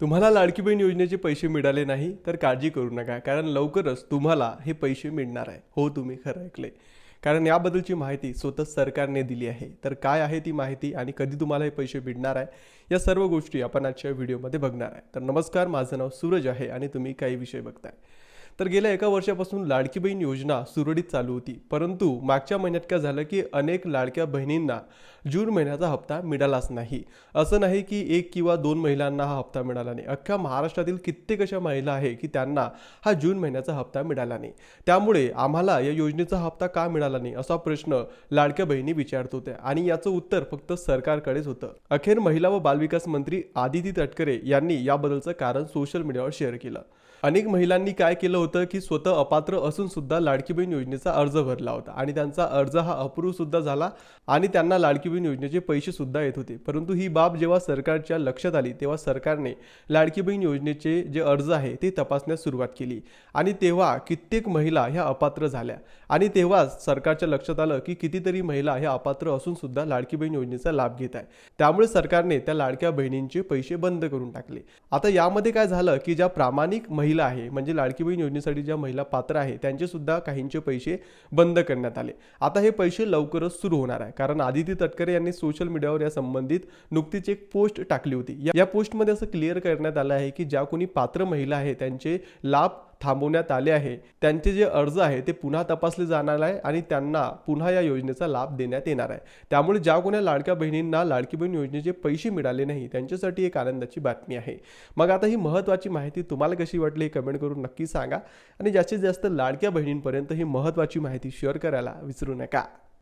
तुम्हाला लाडकी बहीण योजनेचे पैसे मिळाले नाही तर काळजी करू नका. कारण लवकरच तुम्हाला हे पैसे मिळणार आहे. हो तुम्ही खरं ऐकले कारण याबद्दलची माहिती स्वतः सरकारने दिली आहे. तर काय आहे ती माहिती आणि कधी तुम्हाला हे पैसे मिळणार आहे या सर्व गोष्टी आपण आजच्या व्हिडिओमध्ये बघणार आहे. तर नमस्कार माझं नाव सूरज आहे आणि तुम्ही काही विषय बघताय. तर गेल्या एका वर्षापासून लाडकी बहीण योजना सुरळीत चालू होती. परंतु मागच्या महिन्यात काय झालं की अनेक लाडक्या बहिणींना जून महिन्याचा हप्ता मिळालाच नाही. असं नाही की एक किंवा दोन महिलांना हा हप्ता मिळाला नाही. अख्ख्या महाराष्ट्रातील कित्येक अशा महिला आहे की त्यांना हा जून महिन्याचा हप्ता मिळाला नाही. त्यामुळे आम्हाला या योजनेचा हप्ता का मिळाला नाही असा प्रश्न लाडक्या बहिणी विचारत होत्या आणि याचं उत्तर फक्त सरकारकडेच होतं. अखेर महिला व बालविकास मंत्री आदिती तटकरे यांनी याबद्दलचं कारण सोशल मीडियावर शेअर केलं. अनेक महिलांनी काय केलं होतं की स्वतः अपात्र असून सुद्धा लाडकी बहीण योजनेचा अर्ज भरला होता. आणि त्यांचा अर्ज हा अप्रूव्ह सुद्धा झाला आणि त्यांना लाडकी बहीण योजनेचे पैसे सुद्धा येत होते. परंतु ही बाब जेव्हा सरकारच्या लक्षात आली तेव्हा सरकारने लाडकी बहीण योजनेचे जे अर्ज आहे ते तपासण्यास सुरुवात केली. आणि तेव्हा कित्येक महिला ह्या अपात्र झाल्या. आणि तेव्हाच सरकारच्या लक्षात आलं की कितीतरी महिला ह्या अपात्र असून सुद्धा लाडकी बहीण योजनेचा लाभ घेत आहे त्यामुळे सरकारने त्या लाडक्या बहिणींचे पैसे बंद करून टाकले. आता यामध्ये काय झालं की ज्या प्रामाणिक महिला आहे म्हणजे लाडकी बहीण योजनेसाठी ज्या महिला पात्र आहे त्यांचे सुद्धा काहींचे पैसे बंद करण्यात आले. आता हे पैसे लवकरच सुरू होणार आहे. कारण आदिती तटकरे यांनी सोशल मीडियावर या संबंधित नुकतीच एक पोस्ट टाकली होती. या पोस्टमध्ये असं क्लिअर करण्यात आलं आहे की ज्या कोणी पात्र महिला आहे त्यांचे लाभ थांबवण्यात आले आहे. त्यांचे जे अर्ज आहे ते पुन्हा तपासले जाणार आहे आणि त्यांना पुन्हा या योजनेचा लाभ देण्यात येणार आहे. त्यामुळे ज्या कोण्या लाडक्या बहिणींना लाडकी बहीण योजनेचे पैसे मिळाले नाही त्यांच्यासाठी एक आनंदाची बातमी आहे. मग आता ही महत्त्वाची माहिती तुम्हाला कशी वाटली हे कमेंट करून नक्की सांगा आणि जास्तीत जास्त लाडक्या बहिणींपर्यंत ही महत्त्वाची माहिती शेअर करायला विसरू नका.